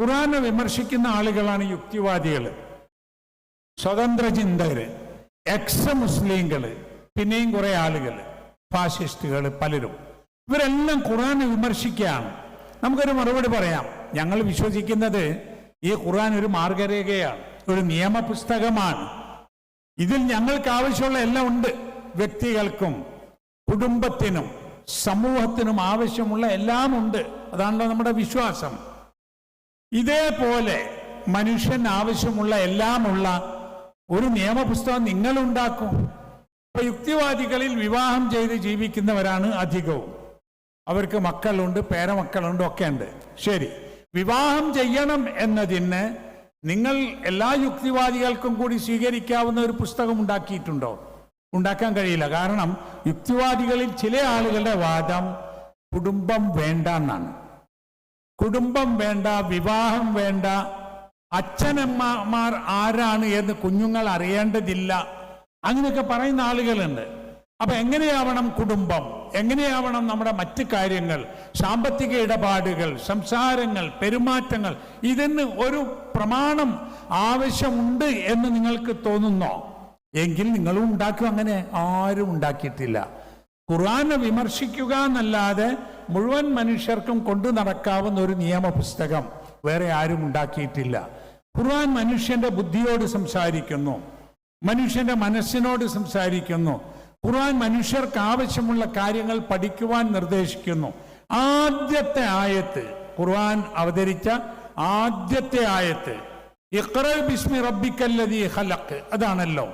ഖുറാനെ വിമർശിക്കുന്ന ആളുകളാണ് യുക്തിവാദികൾ സ്വതന്ത്ര ചിന്തകര് എക്സ് മുസ്ലിങ്ങൾ പിന്നെയും കുറെ ആളുകൾ ഫാസിസ്റ്റുകൾ പലരും. ഇവരെല്ലാം ഖുറാനെ വിമർശിക്കുകയാണ്. നമുക്കൊരു മറുപടി പറയാം. ഞങ്ങൾ വിശ്വസിക്കുന്നത് ഈ ഖുറാൻ ഒരു മാർഗരേഖയാണ് ഒരു നിയമപുസ്തകമാണ്. ഇതിൽ ഞങ്ങൾക്ക് ആവശ്യമുള്ള എല്ലാം ഉണ്ട്. വ്യക്തികൾക്കും കുടുംബത്തിനും സമൂഹത്തിനും ആവശ്യമുള്ള എല്ലാം ഉണ്ട് അതാണല്ലോ നമ്മുടെ വിശ്വാസം. ഇതേപോലെ മനുഷ്യൻ ആവശ്യമുള്ള എല്ലാമുള്ള ഒരു നിയമപുസ്തകം നിങ്ങൾ ഉണ്ടാക്കും ഇപ്പൊ യുക്തിവാദികളിൽ വിവാഹം ചെയ്ത് ജീവിക്കുന്നവരാണ് അധികവും. അവർക്ക് മക്കളുണ്ട് പേരമക്കളുണ്ട് ഒക്കെ ഉണ്ട് ശരി. വിവാഹം ചെയ്യണം എന്നതിന് നിങ്ങൾ എല്ലാ യുക്തിവാദികൾക്കും കൂടി സ്വീകരിക്കാവുന്ന ഒരു പുസ്തകം ഉണ്ടാക്കിയിട്ടുണ്ടോ? ഉണ്ടാക്കാൻ കഴിയില്ല. കാരണം യുക്തിവാദികളിൽ ചില ആളുകളുടെ വാദം കുടുംബം വേണ്ട എന്നാണ്. കുടുംബം വേണ്ട വിവാഹം വേണ്ട അച്ഛനമ്മമാർ ആരാണ് എന്ന് കുഞ്ഞുങ്ങൾ അറിയേണ്ടതില്ല. അങ്ങനെയൊക്കെ പറയുന്ന ആളുകളുണ്ട്. അപ്പൊ എങ്ങനെയാവണം കുടുംബം? എങ്ങനെയാവണം നമ്മുടെ മറ്റു കാര്യങ്ങൾ? സാമ്പത്തിക ഇടപാടുകൾ സംസാരങ്ങൾ പെരുമാറ്റങ്ങൾ ഇതിന് ഒരു പ്രമാണം ആവശ്യമുണ്ട് എന്ന് നിങ്ങൾക്ക് തോന്നുന്നോ? എങ്കിൽ നിങ്ങളും ഉണ്ടാക്കും. അങ്ങനെ ആരും ഉണ്ടാക്കിയിട്ടില്ല. ഖുർആനെ വിമർശിക്കുക എന്നല്ലാതെ മുഴുവൻ മനുഷ്യർക്കും കൊണ്ടു നടക്കാവുന്ന ഒരു നിയമപുസ്തകം വേറെ ആരും ഉണ്ടാക്കിയിട്ടില്ല. ഖുർആൻ മനുഷ്യന്റെ ബുദ്ധിയോട് സംസാരിക്കുന്നു. മനുഷ്യന്റെ മനസ്സിനോട് സംസാരിക്കുന്നു. ഖുർആൻ മനുഷ്യർക്ക് ആവശ്യമുള്ള കാര്യങ്ങൾ പഠിക്കുവാൻ നിർദ്ദേശിക്കുന്നു. ആദ്യത്തെ ആയത്ത് ഖുർആൻ അവതരിച്ച ആദ്യത്തെ ആയത്ത് ഇഖ്റ ബിസ്മി റബ്ബിക്കല്ലദീ ഖലഖ് അതാണല്ലോ.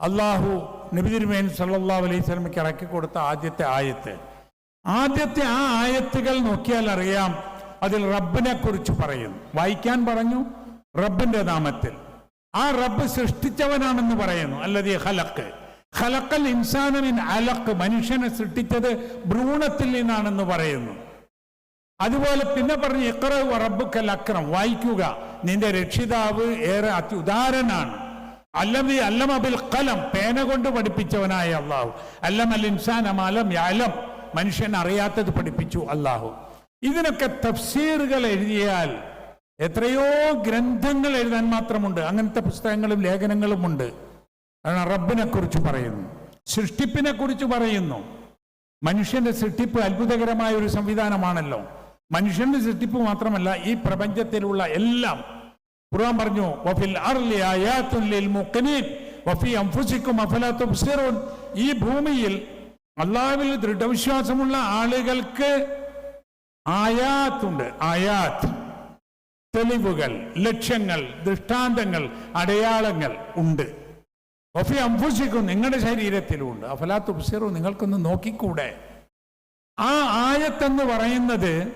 അള്ളാഹു നബി സല്ലാ അലൈഹി സ്വലമയ്ക്ക് ഇറക്കി കൊടുത്ത ആദ്യത്തെ ആയത്ത്. ആദ്യത്തെ ആ ആയത്തുകൾ നോക്കിയാൽ അറിയാം. അതിൽ റബ്ബിനെ കുറിച്ച് പറയുന്നു. വായിക്കാൻ പറഞ്ഞു? റബ്ബിന്റെ നാമത്തിൽ. ആ റബ്ബ് സൃഷ്ടിച്ചവനാണെന്ന് പറയുന്നു. അല്ലതീ ഹലക്ക് ഹലക്കൽ ഇൻസാനമിൻ അലക്ക് മനുഷ്യനെ സൃഷ്ടിച്ചത് ഭ്രൂണത്തിൽ നിന്നാണെന്ന് പറയുന്നു. അതുപോലെ പിന്നെ പറഞ്ഞു ഇക്ര റബ്ബുക്കൽ അക്രം. വായിക്കുക. നിന്റെ രക്ഷിതാവ് ഏറെ അത്യുദാരനാണ്. അല്ലമി അല്ലമബിൽ കലം പേന കൊണ്ട് പഠിപ്പിച്ചവനായ അള്ളാഹു അല്ലമൽ ഇൻസാൻ അമാലം യാലം മനുഷ്യൻ അറിയാത്തത് പഠിപ്പിച്ചു അള്ളാഹു ഇതിനൊക്കെ തഫ്സീറുകൾ എഴുതിയാൽ എത്രയോ ഗ്രന്ഥങ്ങൾ എഴുതാൻ മാത്രമുണ്ട്. അങ്ങനത്തെ പുസ്തകങ്ങളും ലേഖനങ്ങളും ഉണ്ട്. കാരണം റബ്ബിനെ കുറിച്ച് പറയുന്നു. സൃഷ്ടിപ്പിനെ കുറിച്ച് പറയുന്നു. മനുഷ്യന്റെ സൃഷ്ടിപ്പ് അത്ഭുതകരമായ ഒരു സംവിധാനമാണല്ലോ. മനുഷ്യന്റെ സൃഷ്ടിപ്പ് മാത്രമല്ല ഈ പ്രപഞ്ചത്തിലുള്ള എല്ലാം ഖുർആൻ പറഞ്ഞു വഫിൽ അർലി ലിൽ മുഖ്മിനീൻ വഫി അംഫുസിക്കും അഫലാ തുബ്സിറൂൻ. ഈ ഭൂമിയിൽ അള്ളാഹുവിൽ ദൃഢവിശ്വാസമുള്ള ആളുകൾക്ക് ആയാത്തുണ്ട്. ആയാത്ത് തെളിവുകൾ ലക്ഷ്യങ്ങൾ ദൃഷ്ടാന്തങ്ങൾ അടയാളങ്ങൾ ഉണ്ട്. വഫി അംഫുസിക്കും നിങ്ങളുടെ ശരീരത്തിലും ഉണ്ട് അഫലാ തുബ്സിറു നിങ്ങൾക്കൊന്ന് നോക്കിക്കൂടെ? ആ ആയത്തെന്ന് പറയുന്നത്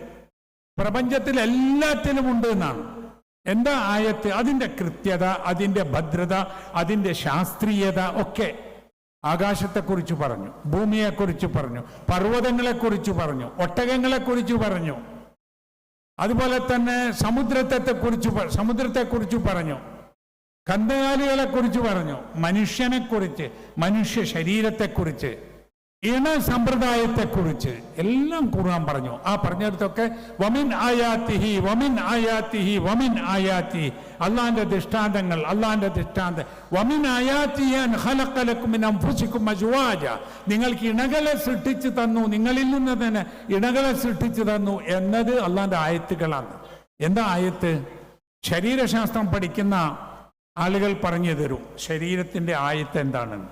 പ്രപഞ്ചത്തിൽ എല്ലാത്തിലും ഉണ്ട് എന്നാണ്. എന്താ ആയത്ത്? അതിന്റെ കൃത്യത അതിന്റെ ഭദ്രത അതിന്റെ ശാസ്ത്രീയത ഒക്കെ ആകാശത്തെക്കുറിച്ച് പറഞ്ഞു ഭൂമിയെക്കുറിച്ച് പറഞ്ഞു പർവതങ്ങളെക്കുറിച്ച് പറഞ്ഞു ഒട്ടകങ്ങളെക്കുറിച്ച് പറഞ്ഞു. അതുപോലെ തന്നെ സമുദ്രത്തെ കുറിച്ച് സമുദ്രത്തെക്കുറിച്ച് പറഞ്ഞു. കന്നുകാലികളെക്കുറിച്ച് പറഞ്ഞു മനുഷ്യനെക്കുറിച്ച് മനുഷ്യ ശരീരത്തെക്കുറിച്ച്. ഇണ സമ്പ്രദായത്തെക്കുറിച്ച് എല്ലാം ഖുർആൻ പറഞ്ഞു. ആ പറഞ്ഞിടത്തൊക്കെ വമിൻ ആയാത്തിഹി വമിൻ ആയാത്തിഹി വമിൻ ആയാത്തി. അള്ളാന്റെ ദൃഷ്ടാന്തങ്ങൾ അള്ളാന്റെ ദൃഷ്ടാന്ത. വമിൻ അജുവാജ. നിങ്ങൾക്ക് ഇണകളെ സൃഷ്ടിച്ചു തന്നു നിങ്ങളിൽ നിന്ന് തന്നെ ഇണകളെ സൃഷ്ടിച്ചു തന്നു എന്നത് അള്ളാന്റെ ആയത്തുകളാണ്. എന്താ ആയത്ത്? ശരീരശാസ്ത്രം പഠിക്കുന്ന ആളുകൾ പറഞ്ഞു തരും ശരീരത്തിന്റെ ആയത്ത് എന്താണെന്ന്.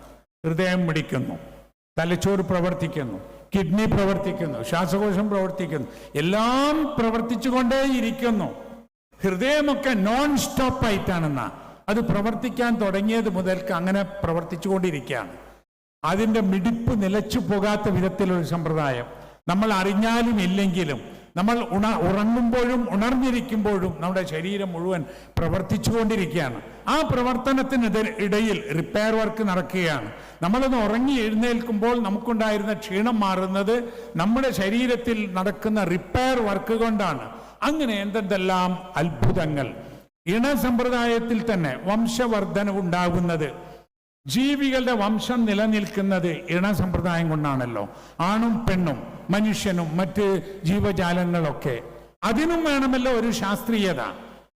ഹൃദയം മിടിക്കുന്നു. തലച്ചോറ് പ്രവർത്തിക്കുന്നു കിഡ്നി പ്രവർത്തിക്കുന്നു ശ്വാസകോശം പ്രവർത്തിക്കുന്നു എല്ലാം പ്രവർത്തിച്ചുകൊണ്ടേയിരിക്കുന്നു. ഹൃദയമൊക്കെ നോൺ സ്റ്റോപ്പ് ആയിട്ടാണെന്നാ. അത് പ്രവർത്തിക്കാൻ തുടങ്ങിയത് മുതൽക്ക് അങ്ങനെ പ്രവർത്തിച്ചുകൊണ്ടിരിക്കുകയാണ്. അതിന്റെ മിടിപ്പ് നിലച്ചു പോകാത്ത വിധത്തിലൊരു സമ്പ്രദായം. നമ്മൾ അറിഞ്ഞാലും ഇല്ലെങ്കിലും നമ്മൾ ഉണ ഉറങ്ങുമ്പോഴും ഉണർന്നിരിക്കുമ്പോഴും നമ്മുടെ ശരീരം മുഴുവൻ പ്രവർത്തിച്ചുകൊണ്ടിരിക്കുകയാണ്. ആ പ്രവർത്തനത്തിനെതിരെ ഇടയിൽ റിപ്പയർ വർക്ക് നടക്കുകയാണ്. നമ്മളൊന്ന് ഉറങ്ങി എഴുന്നേൽക്കുമ്പോൾ നമുക്കുണ്ടായിരുന്ന ക്ഷീണം മാറുന്നത് നമ്മുടെ ശരീരത്തിൽ നടക്കുന്ന റിപ്പയർ വർക്ക് കൊണ്ടാണ്. അങ്ങനെ എന്തെന്തെല്ലാം അത്ഭുതങ്ങൾ. ഇണ സമ്പ്രദായത്തിൽ തന്നെ വംശവർധന ഉണ്ടാകുന്നത്. ജീവികളുടെ വംശം നിലനിൽക്കുന്നത് ഇണ സമ്പ്രദായം കൊണ്ടാണല്ലോ. ആണും പെണ്ണും മനുഷ്യനും മറ്റ് ജീവജാലങ്ങളൊക്കെ. അതിനും വേണമല്ലോ ഒരു ശാസ്ത്രീയത.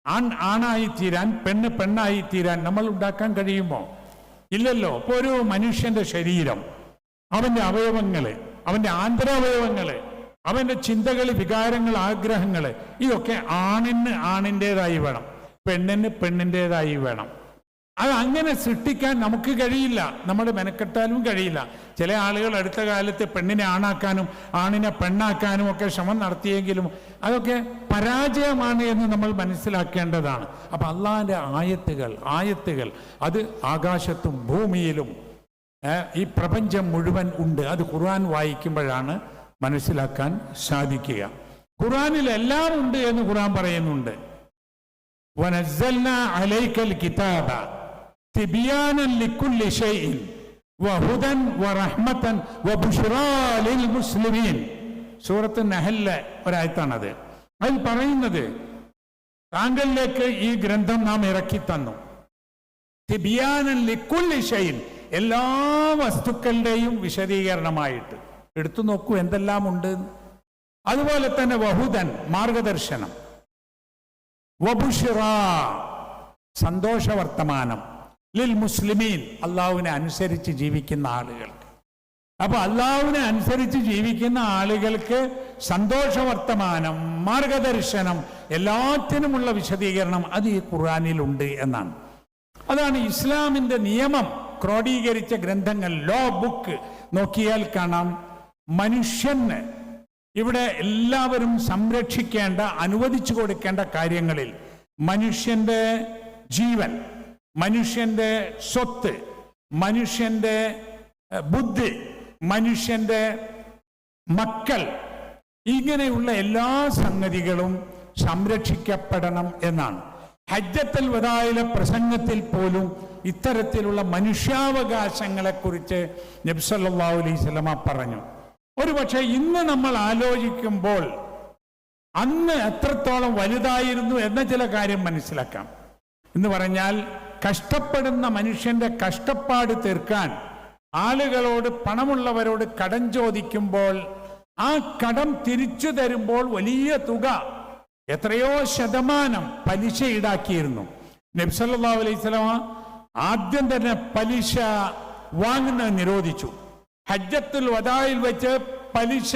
ആൺ ആണായി തീരാൻ പെണ്ണ് പെണ്ണായി തീരാൻ നമ്മൾ ഉണ്ടാക്കാൻ കഴിയുമോ? ഇല്ലല്ലോ. ഇപ്പൊ ഒരു മനുഷ്യന്റെ ശരീരം അവന്റെ അവയവങ്ങൾ അവന്റെ ആന്തരാവയവങ്ങൾ അവന്റെ ചിന്തകൾ വികാരങ്ങൾ ആഗ്രഹങ്ങൾ ഇതൊക്കെ ആണിന് ആണിന്റെതായി വേണം. പെണ്ണിന് പെണ്ണിന്റെതായി വേണം. അത് അങ്ങനെ സൃഷ്ടിക്കാൻ നമുക്ക് കഴിയില്ല. നമ്മുടെ മെനക്കെട്ടാലും കഴിയില്ല. ചില ആളുകൾ അടുത്ത കാലത്ത് പെണ്ണിനെ ആണാക്കാനും ആണിനെ പെണ്ണാക്കാനും ഒക്കെ ശ്രമം നടത്തിയെങ്കിലും അതൊക്കെ പരാജയമാണ് എന്ന് നമ്മൾ മനസ്സിലാക്കേണ്ടതാണ്. അപ്പം അള്ളാഹിന്റെ ആയത്തുകൾ ആയത്തുകൾ അത് ആകാശത്തും ഭൂമിയിലും ഈ പ്രപഞ്ചം മുഴുവൻ ഉണ്ട്. അത് ഖുർആൻ വായിക്കുമ്പോഴാണ് മനസ്സിലാക്കാൻ സാധിക്കുക. ഖുർആനിൽ എല്ലാം ഉണ്ട് എന്ന് ഖുർആൻ പറയുന്നുണ്ട്. വനസ്സൽന അലൈക്കൽ കിതാബ തിബിയാനൻ ലിക്കുല്ലി ഷൈഇൻ വഹുദൻ വറഹ്മത്തൻ വബുഷ്റാലിൽ മുസ്ലിമീൻ സൂറത്ത് നഹലിലെ ഒരായത്താണത്. അതിൽ പറയുന്നത് താങ്കളിലേക്ക് ഈ ഗ്രന്ഥം നാം ഇറക്കി തന്നു. തിബിയാനൻ ലിക്കുല്ലി ഷൈൻ എല്ലാ വസ്തുക്കളുടെയും വിശദീകരണമായിട്ട്. എടുത്തു നോക്കൂ എന്തെല്ലാം ഉണ്ട്. അതുപോലെ തന്നെ വഹുദൻ മാർഗദർശനം. വബുഷിറ സന്തോഷവർത്തമാനം. ലിൽ മുസ്ലിമീൻ അള്ളാഹുവിനെ അനുസരിച്ച് ജീവിക്കുന്ന ആളുകൾക്ക്. അപ്പൊ അള്ളാഹുവിനെ അനുസരിച്ച് ജീവിക്കുന്ന ആളുകൾക്ക് സന്തോഷവർത്തമാനം മാർഗദർശനം എല്ലാത്തിനുമുള്ള വിശദീകരണം അത് ഈ ഖുർആാനിലുണ്ട് എന്നാണ്. അതാണ് ഇസ്ലാമിന്റെ നിയമം. ക്രോഡീകരിച്ച ഗ്രന്ഥങ്ങൾ ലോ ബുക്ക്. നോക്കിയാൽ കാണാം മനുഷ്യന് ഇവിടെ എല്ലാവരും സംരക്ഷിക്കേണ്ട അനുവദിച്ചു കൊടുക്കേണ്ട കാര്യങ്ങളിൽ മനുഷ്യന്റെ ജീവൻ മനുഷ്യന്റെ സ്വത്ത് മനുഷ്യന്റെ ബുദ്ധി മനുഷ്യന്റെ മക്കൾ ഇങ്ങനെയുള്ള എല്ലാ സംഗതികളും സംരക്ഷിക്കപ്പെടണം എന്നാണ്. ഹജ്ജത്തൽ വദായിലെ പ്രസംഗത്തിൽ പോലും ഇത്തരത്തിലുള്ള മനുഷ്യാവകാശങ്ങളെക്കുറിച്ച് നബ്സല്ലാ അലൈഹി സ്വലമ പറഞ്ഞു. ഒരുപക്ഷെ ഇന്ന് നമ്മൾ ആലോചിക്കുമ്പോൾ അന്ന് എത്രത്തോളം വലുതായിരുന്നു എന്ന ചില കാര്യം മനസ്സിലാക്കാം. എന്ന് പറഞ്ഞാൽ കഷ്ടപ്പെടുന്ന മനുഷ്യന്റെ കഷ്ടപ്പാട് തീർക്കാൻ ആളുകളോട് പണമുള്ളവരോട് കടം ചോദിക്കുമ്പോൾ ആ കടം തിരിച്ചു തരുമ്പോൾ വലിയ തുക എത്രയോ ശതമാനം പലിശ ഈടാക്കിയിരുന്നു. നബ്സല്ലാ അലൈഹി ആദ്യം തന്നെ പലിശ വാങ്ങുന്നത് നിരോധിച്ചു. ഹജ്ജത്തുൽ വദായിൽ വെച്ച് പലിശ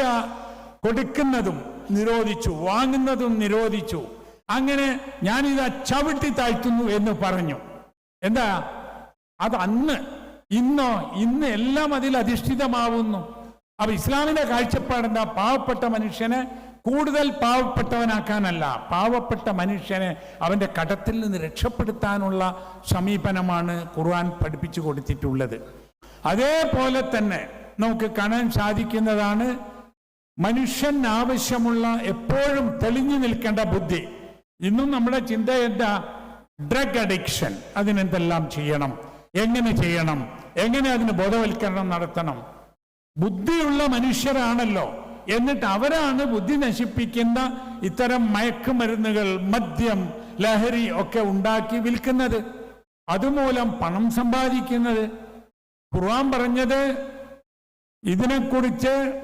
കൊടുക്കുന്നതും നിരോധിച്ചു വാങ്ങുന്നതും നിരോധിച്ചു. അങ്ങനെ ഞാനിതാ ചവിട്ടി താഴ്ത്തുന്നു എന്ന് പറഞ്ഞു. എന്താ? അത് അന്ന് ഇന്നോ ഇന്ന് എല്ലാം അതിൽ അധിഷ്ഠിതമാവുന്നു. അപ്പൊ ഇസ്ലാമിന്റെ കാഴ്ചപ്പാടെന്താ പാവപ്പെട്ട മനുഷ്യനെ കൂടുതൽ പാവപ്പെട്ടവനാക്കാനല്ല. പാവപ്പെട്ട മനുഷ്യനെ അവന്റെ കടത്തിൽ നിന്ന് രക്ഷപ്പെടുത്താനുള്ള സമീപനമാണ് ഖുർആൻ പഠിപ്പിച്ചു കൊടുത്തിട്ടുള്ളത്. അതേപോലെ തന്നെ നമുക്ക് കാണാൻ സാധിക്കുന്നതാണ് മനുഷ്യൻ ആവശ്യമുള്ള എപ്പോഴും തെളിഞ്ഞു നിൽക്കേണ്ട ബുദ്ധി. ഇന്നും നമ്മുടെ ചിന്ത എന്താ? ഡ്രഗ് അഡിക്ഷൻ അതിനെന്തെല്ലാം ചെയ്യണം? എങ്ങനെ ചെയ്യണം? എങ്ങനെ അതിന് ബോധവൽക്കരണം നടത്തണം? ബുദ്ധിയുള്ള മനുഷ്യരാണല്ലോ. എന്നിട്ട് അവരാണ് ബുദ്ധി നശിപ്പിക്കുന്ന ഇത്തരം മയക്കുമരുന്നുകൾ മദ്യം ലഹരി ഒക്കെ ഉണ്ടാക്കി വിൽക്കുന്നത്. അതുമൂലം പണം സമ്പാദിക്കുന്നത്. ഖുർആൻ പറഞ്ഞത് ഇതിനെക്കുറിച്ച്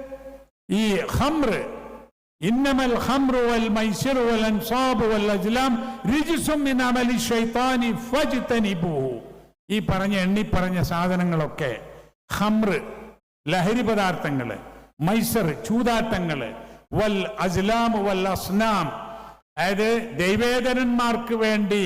ഈ ഹംറ് മൈസിറു വൽ അൻസാബു വൽ അജ്ലാം റിജ്സും മിൻ അമലി ശൈത്താനി ഫജ്തനിബൂഹു ഈ പറഞ്ഞ എണ്ണി പറഞ്ഞ സാധനങ്ങളൊക്കെ ഹംറ് ലഹരി പദാർത്ഥങ്ങൾ മൈസർ ചൂതാട്ടങ്ങൾ വൽ അസ്ലാം വൽ അസ്നാം അതായത് ദൈവേതരന്മാർക്ക് വേണ്ടി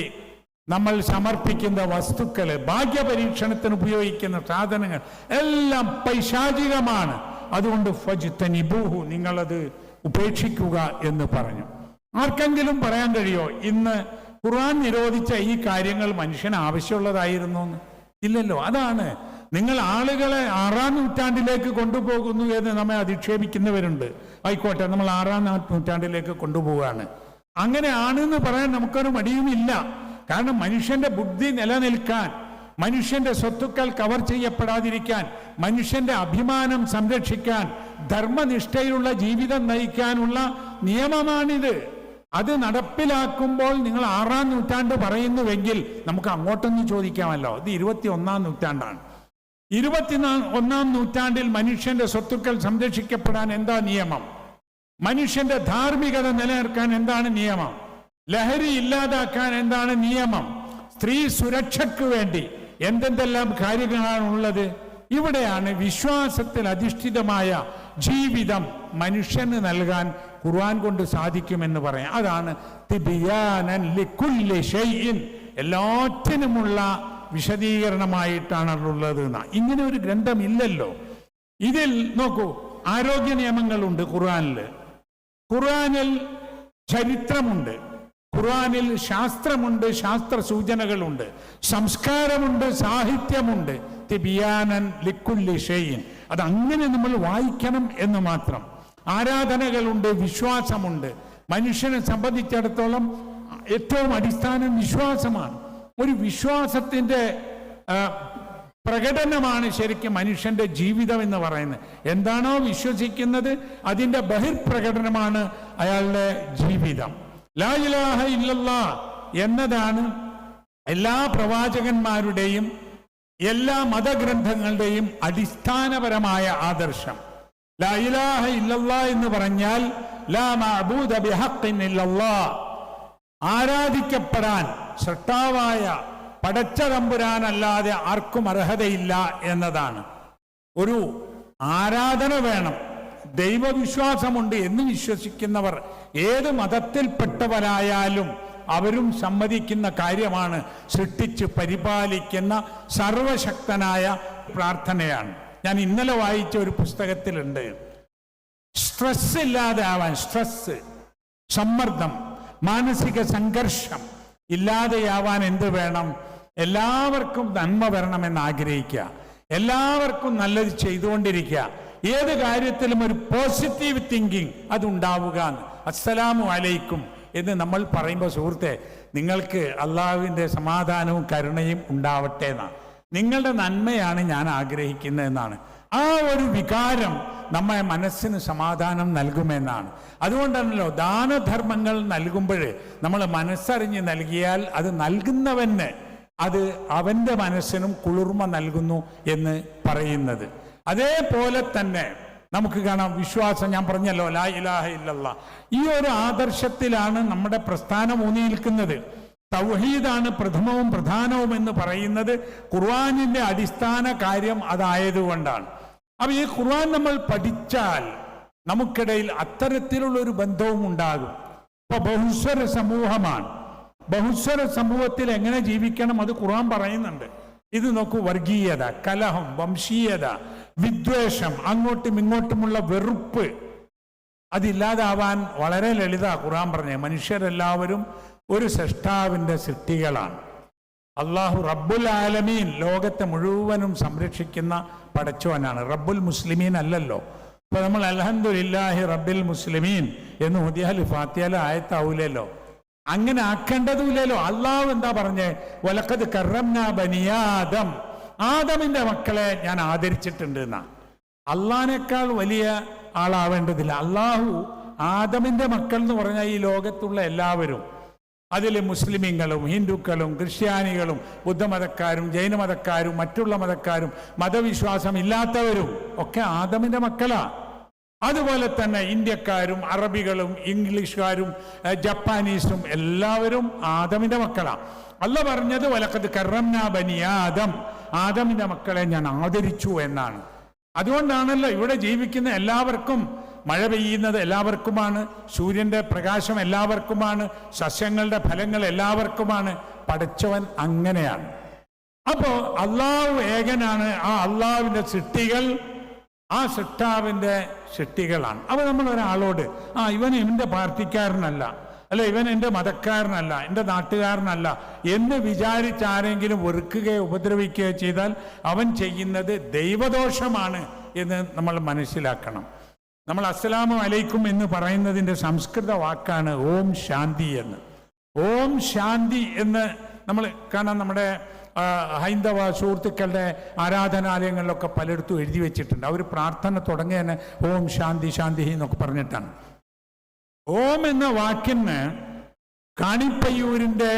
നമ്മൾ സമർപ്പിക്കുന്ന വസ്തുക്കൾ ഭാഗ്യപരീക്ഷണത്തിന് ഉപയോഗിക്കുന്ന സാധനങ്ങൾ എല്ലാം പൈശാചികമാണ്. അതുകൊണ്ട് ഫജ്തനിബൂഹു നിങ്ങളത് ഉപേക്ഷിക്കുക എന്ന് പറഞ്ഞു. ആർക്കെങ്കിലും പറയാൻ കഴിയോ? ഇന്ന് ഖുർആൻ നിരോധിച്ച ഈ കാര്യങ്ങൾ മനുഷ്യന് ആവശ്യമുള്ളതായിരുന്നു ഇല്ലല്ലോ. അതാണ്. നിങ്ങൾ ആളുകളെ ആറാം നൂറ്റാണ്ടിലേക്ക് കൊണ്ടുപോകുന്നു എന്ന് നമ്മെ അധിക്ഷേപിക്കുന്നവരുണ്ട്. ആയിക്കോട്ടെ നമ്മൾ ആറാം നൂറ്റാണ്ടിലേക്ക് കൊണ്ടുപോവുകയാണ്. അങ്ങനെ ആണെന്ന് പറയാൻ നമുക്കൊരു മടിയുമില്ല. കാരണം മനുഷ്യന്റെ ബുദ്ധി നിലനിൽക്കാൻ മനുഷ്യന്റെ സ്വത്തുക്കൾ കവർ ചെയ്യപ്പെടാതിരിക്കാൻ മനുഷ്യന്റെ അഭിമാനം സംരക്ഷിക്കാൻ ധർമ്മനിഷ്ഠയിലുള്ള ജീവിതം നയിക്കാനുള്ള നിയമമാണിത്. അത് നടപ്പിലാക്കുമ്പോൾ നിങ്ങൾ ആറാം നൂറ്റാണ്ട് പറയുന്നുവെങ്കിൽ നമുക്ക് അങ്ങോട്ടൊന്നും ചോദിക്കാമല്ലോ. ഇത് ഇരുപത്തി ഒന്നാം നൂറ്റാണ്ടാണ്. ഇരുപത്തി ഒന്നാം നൂറ്റാണ്ടിൽ മനുഷ്യന്റെ സ്വത്തുക്കൾ സംരക്ഷിക്കപ്പെടാൻ എന്താ നിയമം? മനുഷ്യന്റെ ധാർമ്മികത നിലനിർത്താൻ എന്താണ് നിയമം? ലഹരി ഇല്ലാതാക്കാൻ എന്താണ് നിയമം? സ്ത്രീ സുരക്ഷയ്ക്ക് വേണ്ടി എന്തെന്തെല്ലാം കാര്യങ്ങളാണ് ഉള്ളത് ഇവിടെയാണ് വിശ്വാസത്തിൽ അധിഷ്ഠിതമായ ജീവിതം മനുഷ്യന് നൽകാൻ ഖുർആൻ കൊണ്ട് സാധിക്കുമെന്ന് പറയാം. അതാണ് എല്ലാറ്റിനുമുള്ള വിശദീകരണമായിട്ടാണുള്ളത് എന്നാ. ഇങ്ങനെ ഒരു ഗ്രന്ഥം ഇല്ലല്ലോ ഇതിൽ നോക്കൂ ആരോഗ്യ നിയമങ്ങളുണ്ട് ഖുർആനിൽ ഖുർആനിൽ ചരിത്രമുണ്ട്. ഖുർആനിൽ ശാസ്ത്രമുണ്ട് ശാസ്ത്ര സൂചനകളുണ്ട് സംസ്കാരമുണ്ട് സാഹിത്യമുണ്ട്. തിബിയാനൻ ലിക്കുല്ലി ഷെയ്യൻ അത് അങ്ങനെ നമ്മൾ വായിക്കണം എന്ന് മാത്രം. ആരാധനകളുണ്ട് വിശ്വാസമുണ്ട്. മനുഷ്യനെ സംബന്ധിച്ചിടത്തോളം ഏറ്റവും അടിസ്ഥാനം വിശ്വാസമാണ്. ഒരു വിശ്വാസത്തിന്റെ പ്രകടനമാണ് ശരിക്കും മനുഷ്യന്റെ ജീവിതം എന്ന് പറയുന്നത്. എന്താണോ വിശ്വസിക്കുന്നത് അതിന്റെ ബഹിർപ്രകടനമാണ് അയാളുടെ ജീവിതം. ലാ ഇലാഹ എന്നതാണ് എല്ലാ പ്രവാചകന്മാരുടെയും എല്ലാ മതഗ്രന്ഥങ്ങളുടെയും അടിസ്ഥാനപരമായ ആദർശം. ലാ ഇലാഹ എന്ന് പറഞ്ഞാൽ ലാ മഅബൂദ ആരാധിക്കപ്പെടാൻ പടച്ച തമ്പുരാനല്ലാതെ ആർക്കും അർഹതയില്ല എന്നതാണ്. ഒരു ആരാധന വേണം. ദൈവവിശ്വാസമുണ്ട് എന്ന് വിശ്വസിക്കുന്നവർ ഏത് മതത്തിൽപ്പെട്ടവരായാലും അവരും സമ്മതിക്കുന്ന കാര്യമാണ് സൃഷ്ടിച്ച് പരിപാലിക്കുന്ന സർവശക്തനായ പ്രാർത്ഥനയാണ്. ഞാൻ ഇന്നലെ വായിച്ച ഒരു പുസ്തകത്തിലുണ്ട്. സ്ട്രെസ് ഇല്ലാതെ ആവാൻ സ്ട്രെസ് സമ്മർദ്ദം മാനസിക സംഘർഷം ഇല്ലാതെയാവാൻ എന്ത് വേണം? എല്ലാവർക്കും നന്മ വരണമെന്ന് ആഗ്രഹിക്കുക. എല്ലാവർക്കും നല്ലത് ചെയ്തുകൊണ്ടിരിക്കുക. ഏത് കാര്യത്തിലും ഒരു പോസിറ്റീവ് തിങ്കിങ് അതുണ്ടാവുക എന്ന്. അസ്സലാമു അലൈക്കും എന്ന് നമ്മൾ പറയുമ്പോൾ സുഹൃത്തെ നിങ്ങൾക്ക് അള്ളാഹുവിന്റെ സമാധാനവും കരുണയും ഉണ്ടാവട്ടെ എന്നാണ് നിങ്ങളുടെ നന്മയാണ് ഞാൻ ആഗ്രഹിക്കുന്നത് എന്നാണ്. ആ ഒരു വികാരം നമ്മെ മനസ്സിന് സമാധാനം നൽകുമെന്നാണ്. അതുകൊണ്ടാണല്ലോ ദാനധർമ്മങ്ങൾ നൽകുമ്പോൾ നമ്മൾ മനസ്സറിഞ്ഞ് നൽകിയാൽ അത് നൽകുന്നവന് അത് അവന്റെ മനസ്സിനും കുളിർമ നൽകുന്നു എന്ന് പറയുന്നത്. അതേപോലെ തന്നെ നമുക്ക് കാണാം. വിശ്വാസം ഞാൻ പറഞ്ഞല്ലോ ലാ ഇലാഹ ഇല്ലല്ല. ഈ ഒരു ആദർശത്തിലാണ് നമ്മുടെ പ്രസ്ഥാനം ഊന്നി നിൽക്കുന്നത്. തൗഹീദാണ് പ്രഥമവും പ്രധാനവും എന്ന് പറയുന്നത്. ഖുർആാനിന്റെ അടിസ്ഥാന കാര്യം അതായതുകൊണ്ടാണ്. അപ്പൊ ഈ ഖുർആൻ നമ്മൾ പഠിച്ചാൽ നമുക്കിടയിൽ അത്തരത്തിലുള്ള ഒരു ബന്ധവും ഉണ്ടാകും. ഇപ്പൊ ബഹുസ്വര സമൂഹമാണ്. ബഹുസ്വര സമൂഹത്തിൽ എങ്ങനെ ജീവിക്കണം അത് ഖുർആൻ പറയുന്നുണ്ട്. ഇത് നോക്കൂ വർഗീയത കലഹം വംശീയത വിദ്വേഷം അങ്ങോട്ടും ഇങ്ങോട്ടുമുള്ള വെറുപ്പ് അതില്ലാതാവാൻ വളരെ ലളിത ഖുറാൻ പറഞ്ഞ മനുഷ്യരെല്ലാവരും ഒരു സൃഷ്ടാവിന്റെ സൃഷ്ടികളാണ്. അള്ളാഹു റബ്ബുൽ ആലമീൻ ലോകത്തെ മുഴുവനും സംരക്ഷിക്കുന്ന പടച്ചവനാണ്. റബ്ബുൽ മുസ്ലിമീൻ അല്ലല്ലോ. ഇപ്പൊ നമ്മൾ അലഹദില്ലാഹി റബ്ബിൽ മുസ്ലിമീൻ എന്ന് ഹുദിയാലി ഫാത്തിയാല ആയത്താവൂലല്ലോ. അങ്ങനെ ആക്കേണ്ടതുമില്ലല്ലോ. അള്ളാഹു എന്താ പറഞ്ഞേ? വലക്കത് കറംനാ ബനിയാദം ആദമിന്റെ മക്കളെ ഞാൻ ആദരിച്ചിട്ടുണ്ട് എന്നാ. അള്ളഹാനേക്കാൾ വലിയ ആളാവേണ്ടതില്ല. അള്ളാഹു ആദമിന്റെ മക്കൾ എന്ന് പറഞ്ഞാൽ ഈ ലോകത്തുള്ള എല്ലാവരും അതിൽ മുസ്ലിമീങ്ങളും ഹിന്ദുക്കളും ക്രിസ്ത്യാനികളും ബുദ്ധമതക്കാരും ജൈനമതക്കാരും മറ്റുള്ള മതക്കാരും മതവിശ്വാസം ഇല്ലാത്തവരും ഒക്കെ ആദമിന്റെ മക്കളാ. അതുപോലെ തന്നെ ഇന്ത്യക്കാരും അറബികളും ഇംഗ്ലീഷുകാരും ജപ്പാനീസും എല്ലാവരും ആദമിന്റെ മക്കളാ. അല്ല പറഞ്ഞത് വലക്കത് കറംന ബനി ആദം. ആദമിന്റെ മക്കളെ ഞാൻ ആദരിച്ചു എന്നാണ്. അതുകൊണ്ടാണല്ലോ ഇവിടെ ജീവിക്കുന്ന എല്ലാവർക്കും മഴ പെയ്യുന്നത് എല്ലാവർക്കുമാണ് സൂര്യന്റെ പ്രകാശം എല്ലാവർക്കുമാണ് സസ്യങ്ങളുടെ ഫലങ്ങൾ എല്ലാവർക്കുമാണ് പഠിച്ചവൻ അങ്ങനെയാണ്. അപ്പോ അള്ളാഹു ഏകനാണ് ആ അള്ളാവിന്റെ സൃഷ്ടികൾ ആ സൃഷ്ടാവിന്റെ സൃഷ്ടികളാണ്. അപ്പൊ നമ്മൾ ഒരാളോട് ആ ഇവൻ എന്റെ പാർട്ടിക്കാരനല്ല അല്ല ഇവൻ എന്റെ മതക്കാരനല്ല എന്റെ നാട്ടുകാരനല്ല. എന്ന് വിചാരിച്ച് ആരെങ്കിലും വെറുക്കുകയോ ഉപദ്രവിക്കുകയോ ചെയ്താൽ അവൻ ചെയ്യുന്നത് ദൈവദോഷമാണ് എന്ന് നമ്മൾ മനസ്സിലാക്കണം. നമ്മൾ അസ്സലാമു അലൈക്കും എന്ന് പറയുന്നതിന്റെ സംസ്കൃത വാക്കാണ് ഓം ശാന്തി എന്ന്. ഓം ശാന്തി എന്ന് നമ്മൾ കാണാൻ നമ്മുടെ ഹൈന്ദവ സുഹൃത്തുക്കളുടെ ആരാധനാലയങ്ങളിലൊക്കെ പലയിടത്തും എഴുതി വെച്ചിട്ടുണ്ട്. അവർ പ്രാർത്ഥന തുടങ്ങിയ ഓം ശാന്തി ശാന്തി എന്നൊക്കെ പറഞ്ഞിട്ടാണ്. ഓം എന്ന വാക്കിന് കാണിപ്പയ്യൂരിന്റെ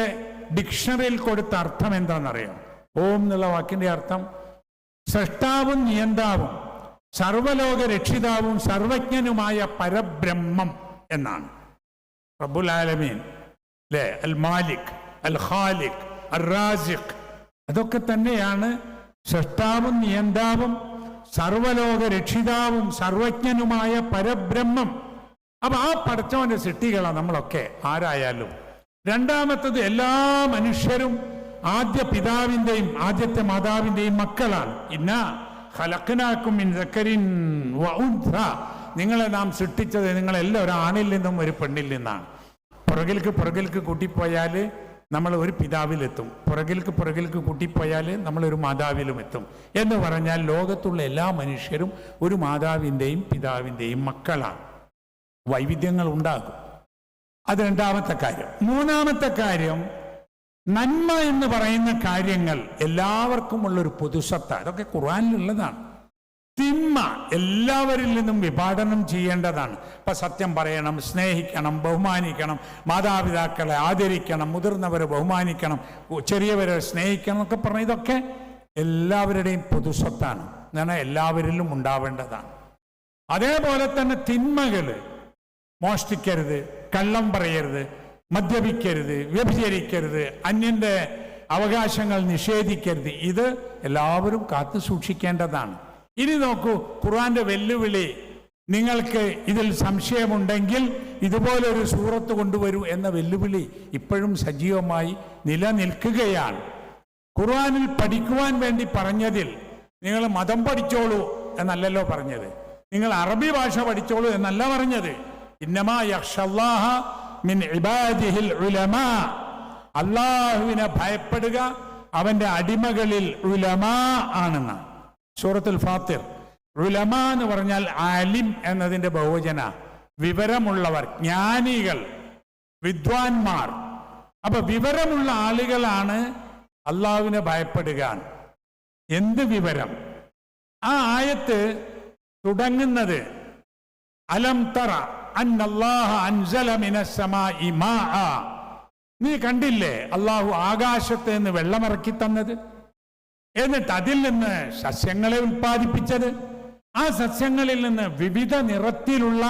ഡിക്ഷണറിയിൽ കൊടുത്ത അർത്ഥം എന്താണെന്നറിയാം? ഓം എന്നുള്ള വാക്കിന്റെ അർത്ഥം സൃഷ്ടാവും നിയന്താവും സർവലോക രക്ഷിതാവും സർവജ്ഞനുമായ പരബ്രഹ്മം എന്നാണ്. റബ്ബുൽ ആലമീൻ അല്ലേ അൽ മാലിക് അൽ ഖാലിഖ് അൽ അതൊക്കെ തന്നെയാണ് സൃഷ്ടാവും നിയന്താവും സർവലോക രക്ഷിതാവും സർവജ്ഞനുമായ പരബ്രഹ്മം. അപ്പൊ ആ പടച്ചവന്റെ സിട്ടികളാണ് നമ്മളൊക്കെ. ആരായാലും. രണ്ടാമത്തത് എല്ലാ മനുഷ്യരും ആദ്യ പിതാവിന്റെയും ആദ്യത്തെ മാതാവിന്റെയും മക്കളാണ്. ഇന്ന ഹലക്കനാക്കും നിങ്ങളെ നാം സൃഷ്ടിച്ചത് നിങ്ങളെല്ലാം ഒരു ആണിൽ നിന്നും ഒരു പെണ്ണിൽ നിന്നാണ്. പുറകിൽക്ക് പുറകിൽക്ക് കൂട്ടിപ്പോയാൽ നമ്മൾ ഒരു പിതാവിലെത്തും. പുറകിൽക്ക് പുറകിൽക്ക് കൂട്ടിപ്പോയാൽ നമ്മൾ ഒരു മാതാവിലും എത്തും. എന്ന് പറഞ്ഞാൽ ലോകത്തുള്ള എല്ലാ മനുഷ്യരും ഒരു മാതാവിന്റെയും പിതാവിന്റെയും മക്കളാണ്. വൈവിധ്യങ്ങൾ ഉണ്ടാകും അത് രണ്ടാമത്തെ കാര്യം. മൂന്നാമത്തെ കാര്യം നന്മ എന്ന് പറയുന്ന കാര്യങ്ങൾ എല്ലാവർക്കും ഉള്ളൊരു പൊതുസത്ത. അതൊക്കെ ഖുറാനിലുള്ളതാണ് തിന്മ എല്ലാവരിൽ നിന്നും വിഭാടനം ചെയ്യേണ്ടതാണ്. ഇപ്പൊ സത്യം പറയണം സ്നേഹിക്കണം ബഹുമാനിക്കണം മാതാപിതാക്കളെ ആദരിക്കണം മുതിർന്നവരെ ബഹുമാനിക്കണം ചെറിയവരെ സ്നേഹിക്കണം എന്നൊക്കെ പറഞ്ഞ ഇതൊക്കെ എല്ലാവരുടെയും പൊതുസ്വത്താണ് എന്നാണ് എല്ലാവരിലും ഉണ്ടാവേണ്ടതാണ്. അതേപോലെ തന്നെ തിന്മകൾ. മോഷ്ടിക്കരുത് കള്ളം പറയരുത് മദ്യപിക്കരുത് വ്യഭിചരിക്കരുത് അന്യന്റെ അവകാശങ്ങൾ നിഷേധിക്കരുത്. ഇത് എല്ലാവരും കാത്തു സൂക്ഷിക്കേണ്ടതാണ്. ഇനി നോക്കൂ ഖുർആന്റെ വെല്ലുവിളി. നിങ്ങൾക്ക് ഇതിൽ സംശയമുണ്ടെങ്കിൽ ഇതുപോലൊരു സൂറത്ത് കൊണ്ടുവരൂ എന്ന വെല്ലുവിളി ഇപ്പോഴും സജീവമായി നിലനിൽക്കുകയാണ്. ഖുർആനിൽ പഠിക്കുവാൻ വേണ്ടി പറഞ്ഞതിൽ നിങ്ങൾ മതം പഠിച്ചോളൂ എന്നല്ലല്ലോ പറഞ്ഞത്. നിങ്ങൾ അറബി ഭാഷ പഠിച്ചോളൂ എന്നല്ല പറഞ്ഞത്. മിൻ ഇബാദിഹിൽ ഉലമാ. അള്ളാഹുവിനെ ഭയപ്പെടുക അവന്റെ അടിമകളിൽ ഉലമാ ആണെന്നാണ് സൂറത്തുൽ ഫാത്തിർ. ഉലമാ എന്ന് പറഞ്ഞാൽ ആലിം എന്നതിന്റെ ബഹുവചന. വിവരമുള്ളവർ ജ്ഞാനികൾ വിദ്വാൻമാർ. അപ്പൊ വിവരമുള്ള ആളുകളാണ് അള്ളാഹുവിനെ ഭയപ്പെടുക എന്ത് വിവരം? ആ ആയത്ത് തുടങ്ങുന്നത് അലം തറ നീ കണ്ടില്ലേ അള്ളാഹു ആകാശത്ത് നിന്ന് വെള്ളമിറക്കി തന്നത്? എന്നിട്ട് അതിൽ നിന്ന് സസ്യങ്ങളെ ഉൽപ്പാദിപ്പിച്ചത്? ആ സസ്യങ്ങളിൽ നിന്ന് വിവിധ നിറത്തിലുള്ള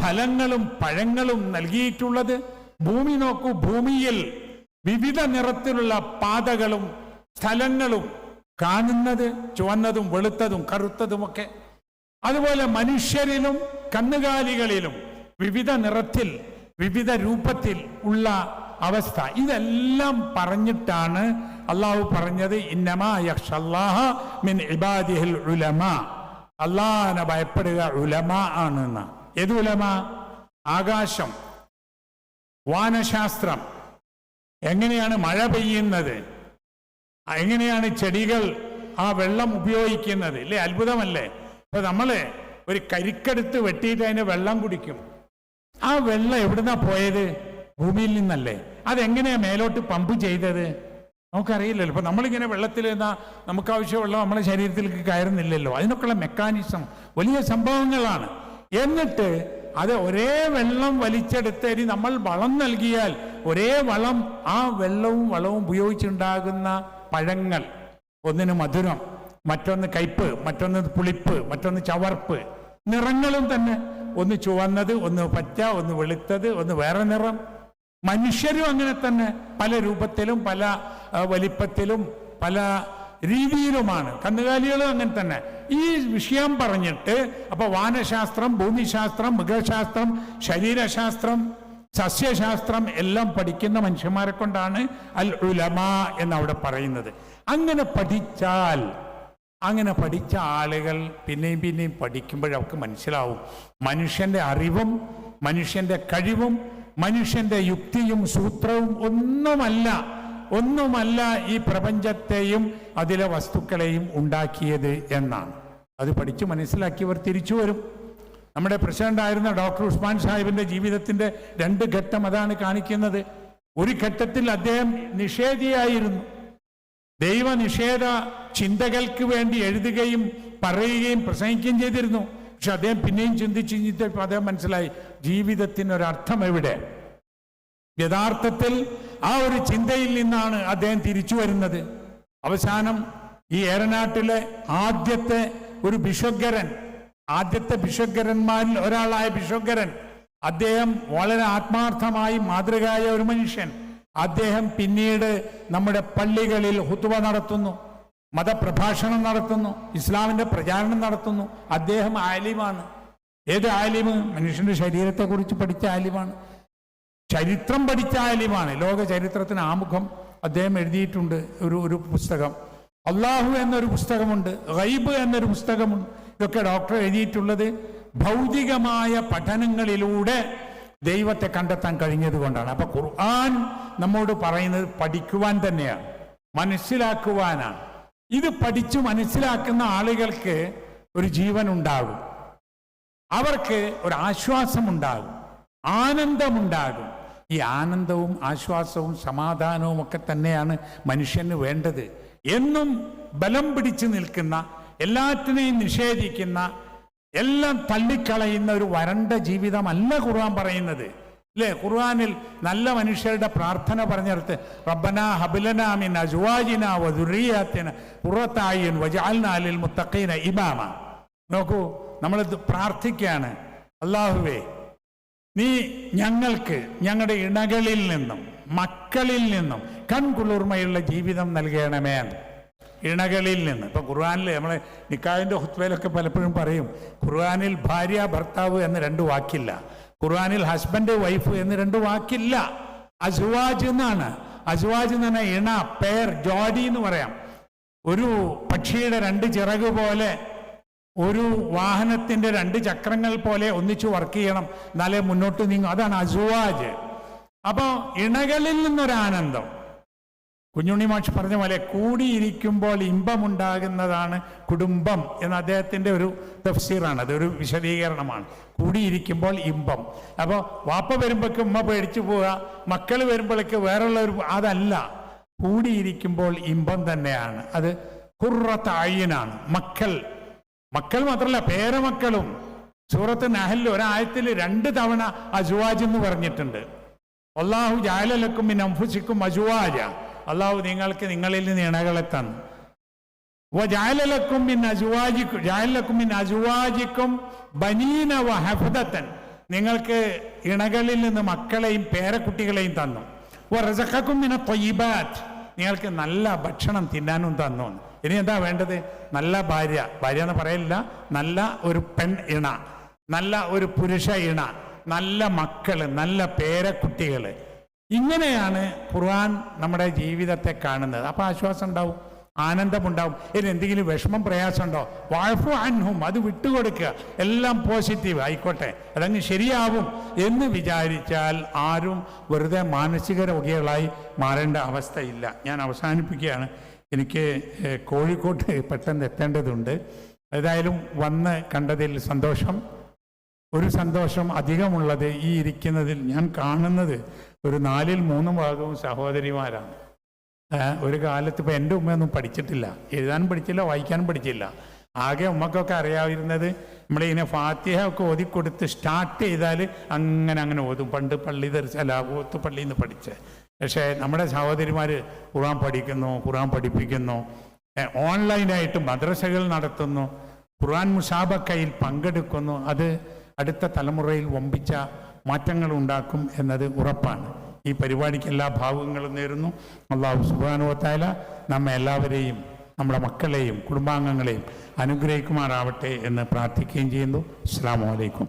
ഫലങ്ങളും പഴങ്ങളും നൽകിയിട്ടുള്ളത്? ഭൂമി നോക്കൂ ഭൂമിയിൽ വിവിധ നിറത്തിലുള്ള പാതകളും സ്ഥലങ്ങളും കാണുന്നത് ചുവന്നതും വെളുത്തതും കറുത്തതുമൊക്കെ. അതുപോലെ മനുഷ്യരിലും കന്നുകാലികളിലും വിവിധ നിറത്തിൽ വിവിധ രൂപത്തിൽ ഉള്ള അവസ്ഥ. ഇതെല്ലാം പറഞ്ഞിട്ടാണ് അള്ളാഹു പറഞ്ഞത് മിൻ ഇബാദിഹിൽ അള്ളാഹിനെ ഭയപ്പെടുക ഉലമ ആണെന്ന്. ഏത് ഉലമ? ആകാശം. വാനശാസ്ത്രം. എങ്ങനെയാണ് മഴ പെയ്യുന്നത്? എങ്ങനെയാണ് ചെടികൾ ആ വെള്ളം ഉപയോഗിക്കുന്നത്? ഇല്ലേ അത്ഭുതമല്ലേ? ഇപ്പൊ നമ്മൾ ഒരു കരിക്കെടുത്ത് വെട്ടിയിട്ട് അതിന് വെള്ളം കുടിക്കും. ആ വെള്ളം എവിടുന്നാ പോയത്? ഭൂമിയിൽ നിന്നല്ലേ. അതെങ്ങനെയാ മേലോട്ട് പമ്പ് ചെയ്തത്? നമുക്കറിയില്ലല്ലോ. ഇപ്പൊ നമ്മളിങ്ങനെ വെള്ളത്തിൽ എന്നാ നമുക്ക് ആവശ്യമുള്ള നമ്മുടെ ശരീരത്തിലേക്ക് കയറുന്നില്ലല്ലോ. അതിനൊക്കെയുള്ള മെക്കാനിസം വലിയ സംഭവങ്ങളാണ്. എന്നിട്ട് അത് ഒരേ വെള്ളം വലിച്ചെടുത്ത് ഇനി നമ്മൾ വളം നൽകിയാൽ ഒരേ വളം ആ വെള്ളവും വളവും ഉപയോഗിച്ചുണ്ടാകുന്ന പഴങ്ങൾ. ഒന്നിന് മധുരം മറ്റൊന്ന് കയ്പ് മറ്റൊന്ന് പുളിപ്പ് മറ്റൊന്ന് ചവർപ്പ്. നിറങ്ങളും തന്നെ. ഒന്ന് ചുവന്നത് ഒന്ന് പച്ച ഒന്ന് വെളുത്തത് ഒന്ന് വേറെ നിറം. മനുഷ്യരും അങ്ങനെ തന്നെ പല രൂപത്തിലും പല വലിപ്പത്തിലും പല രീതിയിലുമാണ്. കന്നുകാലികളും അങ്ങനെ തന്നെ. ഈ വിഷയം പറഞ്ഞിട്ട് അപ്പോൾ വാനശാസ്ത്രം ഭൂമിശാസ്ത്രം മൃഗശാസ്ത്രം ശരീരശാസ്ത്രം സസ്യശാസ്ത്രം എല്ലാം പഠിക്കുന്ന മനുഷ്യന്മാരെ കൊണ്ടാണ് അൽ ഉലമ എന്ന് അവിടെ പറയുന്നത്. അങ്ങനെ പഠിച്ചാൽ അങ്ങനെ പഠിച്ച ആളുകൾ പിന്നെയും പിന്നെയും പഠിക്കുമ്പോൾ അവർക്ക് മനസ്സിലാവും. മനുഷ്യന്റെ അറിവും മനുഷ്യന്റെ കഴിവും മനുഷ്യന്റെ യുക്തിയും സൂത്രവും ഒന്നുമല്ല ഒന്നുമല്ല ഈ പ്രപഞ്ചത്തെയും അതിലെ വസ്തുക്കളെയും ഉണ്ടാക്കിയത് എന്നാണ്. അത് പഠിച്ച് മനസ്സിലാക്കിയവർ തിരിച്ചു വരും. നമ്മുടെ പ്രസിഡന്റ് ആയിരുന്ന ഡോക്ടർ ഉസ്മാൻ സാഹിബിന്റെ ജീവിതത്തിന്റെ രണ്ട് ഘട്ടം അതാണ് കാണിക്കുന്നത്. ഒരു ഘട്ടത്തിൽ അദ്ദേഹം നിഷേധിയായിരുന്നു. ദൈവനിഷേധ ചിന്തകൾക്ക് വേണ്ടി എഴുതുകയും പറയുകയും പ്രസംഗിക്കുകയും ചെയ്തിരുന്നു. പക്ഷെ അദ്ദേഹം പിന്നെയും ചിന്തിച്ച് ചിന്തിച്ചപ്പോൾ അദ്ദേഹം മനസ്സിലായി ജീവിതത്തിന് ഒരർത്ഥം എവിടെ? യഥാർത്ഥത്തിൽ ആ ഒരു ചിന്തയിൽ നിന്നാണ് അദ്ദേഹം തിരിച്ചു വരുന്നത്. അവസാനം ഈ ഏറനാട്ടിലെ ആദ്യത്തെ ഒരു ബിഷഗ്ഗരൻ ആദ്യത്തെ ബിഷഗ്ഗരന്മാരിൽ ഒരാളായ ബിഷഗ്ഗരൻ അദ്ദേഹം വളരെ ആത്മാർത്ഥമായി മാതൃകയായ ഒരു മനുഷ്യൻ. അദ്ദേഹം പിന്നീട് നമ്മുടെ പള്ളികളിൽ ഹുത്തുവ നടത്തുന്നു മതപ്രഭാഷണം നടത്തുന്നു ഇസ്ലാമിന്റെ പ്രചാരണം നടത്തുന്നു. അദ്ദേഹം ആലിമാണ്. ഏത് ആലിമ് മനുഷ്യന്റെ ശരീരത്തെക്കുറിച്ച് പഠിച്ച ആലിമാണ്. ചരിത്രം പഠിച്ച ആലിമാണ്. ലോക ചരിത്രത്തിന് ആമുഖം അദ്ദേഹം എഴുതിയിട്ടുണ്ട് ഒരു ഒരു പുസ്തകം. അള്ളാഹു എന്നൊരു പുസ്തകമുണ്ട് ഗൈബ് എന്നൊരു പുസ്തകമുണ്ട്. ഇതൊക്കെ ഡോക്ടർ എഴുതിയിട്ടുള്ളത് ഭൗതികമായ പഠനങ്ങളിലൂടെ ദൈവത്തെ കണ്ടെത്താൻ കഴിഞ്ഞത് കൊണ്ടാണ്. അപ്പൊ ഖുർആൻ നമ്മോട് പറയുന്നത് പഠിക്കുവാൻ തന്നെയാണ്. മനസ്സിലാക്കുവാനാണ്. ഇത് പഠിച്ചു മനസ്സിലാക്കുന്ന ആളുകൾക്ക് ഒരു ജീവൻ ഉണ്ടാകും അവർക്ക് ഒരു ആശ്വാസമുണ്ടാകും. ആനന്ദമുണ്ടാകും. ഈ ആനന്ദവും ആശ്വാസവും സമാധാനവും ഒക്കെ തന്നെയാണ് മനുഷ്യന് വേണ്ടത്. എന്നും ബലം പിടിച്ചു നിൽക്കുന്ന എല്ലാറ്റിനെയും നിഷേധിക്കുന്ന എല്ലാം തള്ളിക്കളയുന്ന ഒരു വരണ്ട ജീവിതമല്ല ഖുർആൻ പറയുന്നത്. അല്ലേ ഖുർആനിൽ നല്ല മനുഷ്യരുടെ പ്രാർത്ഥന പറഞ്ഞെടുത്ത് റബ്ബന ഹബിലനാമിൻ അജുവാജിന വദുറിയാത്തിന വജാൽനാലിൽ വജഅൽനാ ലിൽ മുത്തഖീന ഇമാമ. നോക്കൂ നമ്മൾ പ്രാർത്ഥിക്കുകയാണ്. അള്ളാഹുവേ നീ ഞങ്ങൾക്ക് ഞങ്ങളുടെ ഇണകളിൽ നിന്നും മക്കളിൽ നിന്നും കൺകുളിർമയുള്ള ജീവിതം നൽകണമേ. ഇണകളിൽ നിന്ന്. ഇപ്പം ഖുർആാനിൽ നമ്മളെ നിക്കാവിന്റെ ഹുത്വയിലൊക്കെ പലപ്പോഴും പറയും ഖുർആാനിൽ ഭാര്യ ഭർത്താവ് എന്ന് രണ്ട് വാക്കില്ല. ഖുർആാനിൽ ഹസ്ബൻഡ് വൈഫ് എന്ന് രണ്ട് വാക്കില്ല. അസുവാജ് എന്നാണ്. അസുവാജ് എന്ന് പറഞ്ഞാൽ ഇണ പേർ ജോഡി എന്ന് പറയാം. ഒരു പക്ഷിയുടെ രണ്ട് ചിറക് പോലെ ഒരു വാഹനത്തിന്റെ രണ്ട് ചക്രങ്ങൾ പോലെ ഒന്നിച്ചു വർക്ക് ചെയ്യണം. എന്നാലേ മുന്നോട്ട് നീങ്ങും. അതാണ് അസുവാജ്. അപ്പോൾ ഇണകളിൽ നിന്നൊരാനന്ദം. കുഞ്ഞുണ്ണി മാഷ് പറഞ്ഞ പോലെ കൂടിയിരിക്കുമ്പോൾ ഇമ്പമുണ്ടാകുന്നതാണ് കുടുംബം എന്ന അദ്ദേഹത്തിന്റെ ഒരു തഫ്സീറാണ്. അതൊരു വിശദീകരണമാണ്. കൂടിയിരിക്കുമ്പോൾ ഇമ്പം. അപ്പോൾ വാപ്പ വരുമ്പോഴേക്ക് ഉമ്മ പേടിച്ചു പോവുക. മക്കൾ വരുമ്പോഴേക്ക് വേറുള്ള ഒരു അതല്ല. കൂടിയിരിക്കുമ്പോൾ ഇമ്പം തന്നെയാണ്. അത് കുറത്തായിനാണ് മക്കൾ. മക്കൾ മാത്രമല്ല പേരമക്കളും. സൂറത്ത് നഹലിൽ ഒരായത്തിൽ രണ്ട് തവണ അജുവാജ് എന്ന് പറഞ്ഞിട്ടുണ്ട്. അള്ളാഹു ജാലലക്കും അംഫുസിക്കും അജുവാജ. അള്ളാഹു നിങ്ങൾക്ക് നിങ്ങളിൽ നിന്ന് ഇണകളെ തന്നു. ജാലലക്കും മിൻ അജുവാജിക്കും ബനീന വഹഫദത്തൻ നിങ്ങൾക്ക് ഇണകളിൽ നിന്ന് മക്കളെയും പേരക്കുട്ടികളെയും തന്നു. റസഖക്കും പിന്നെ തൊയ്ബാറ്റ് നിങ്ങൾക്ക് നല്ല ഭക്ഷണം തിന്നാനും തന്നു. ഇനി എന്താ വേണ്ടത്? നല്ല ഭാര്യ. ഭാര്യ എന്ന് പറയില്ല നല്ല ഒരു പെൺ ഇണ. നല്ല ഒരു പുരുഷ ഇണ. നല്ല മക്കൾ നല്ല പേരക്കുട്ടികൾ. ഇങ്ങനെയാണ് ഖുർആൻ നമ്മുടെ ജീവിതത്തെ കാണുന്നത്. അപ്പൊ ആശ്വാസം ഉണ്ടാവും ആനന്ദമുണ്ടാവും. ഇനി എന്തെങ്കിലും വിഷമം പ്രയാസമുണ്ടോ? വാഴഫു അൻഹും അത് വിട്ടുകൊടുക്കുക. എല്ലാം പോസിറ്റീവ് ആയിക്കോട്ടെ. അതങ്ങ് ശരിയാവും എന്ന് വിചാരിച്ചാൽ ആരും വെറുതെ മാനസിക രോഗികളായി മാറേണ്ട അവസ്ഥയില്ല. ഞാൻ അവസാനിപ്പിക്കുകയാണ്. എനിക്ക് കോഴിക്കോട്ട് പെട്ടെന്ന് എത്തേണ്ടതുണ്ട്. ഏതായാലും വന്ന് കണ്ടതിൽ സന്തോഷം. ഒരു സന്തോഷം അധികമുള്ളത് ഈ ഇരിക്കുന്നതിൽ ഞാൻ കാണുന്നത് ഒരു നാലിൽ മൂന്ന് ഭാഗവും സഹോദരിമാരാണ്. ഒരു കാലത്ത് ഇപ്പം എന്റെ ഉമ്മയൊന്നും പഠിച്ചിട്ടില്ല. എഴുതാനും പഠിച്ചില്ല വായിക്കാനും പഠിച്ചില്ല. ആകെ ഉമ്മക്കൊക്കെ അറിയാവുന്നത് നമ്മളിങ്ങനെ ഫാത്തിഹ ഒക്കെ ഓതിക്കൊടുത്ത് സ്റ്റാർട്ട് ചെയ്താൽ അങ്ങനെ അങ്ങനെ ഓതും. പണ്ട് പള്ളി ഓത്ത് പള്ളിയിൽ നിന്ന് പഠിച്ച്. പക്ഷേ നമ്മുടെ സഹോദരിമാർ ഖുറാൻ പഠിക്കുന്നു ഖുറാൻ പഠിപ്പിക്കുന്നു. ഓൺലൈനായിട്ട് മദ്രസകൾ നടത്തുന്നു. ഖുർആൻ മുസാബക്കയിൽ പങ്കെടുക്കുന്നു. അത് അടുത്ത തലമുറയിൽ വമ്പിച്ച മാറ്റങ്ങൾ ഉണ്ടാക്കും എന്നത് ഉറപ്പാണ്. ഈ പരിപാടിക്ക് എല്ലാ ഭാഗങ്ങളും നേരുന്നു. അള്ളാഹു സുബാനുവത്തായ നമ്മെ എല്ലാവരെയും നമ്മുടെ മക്കളെയും കുടുംബാംഗങ്ങളെയും അനുഗ്രഹിക്കുമാറാവട്ടെ എന്ന് പ്രാർത്ഥിക്കുകയും ചെയ്യുന്നു. അസ്സാം വലൈക്കും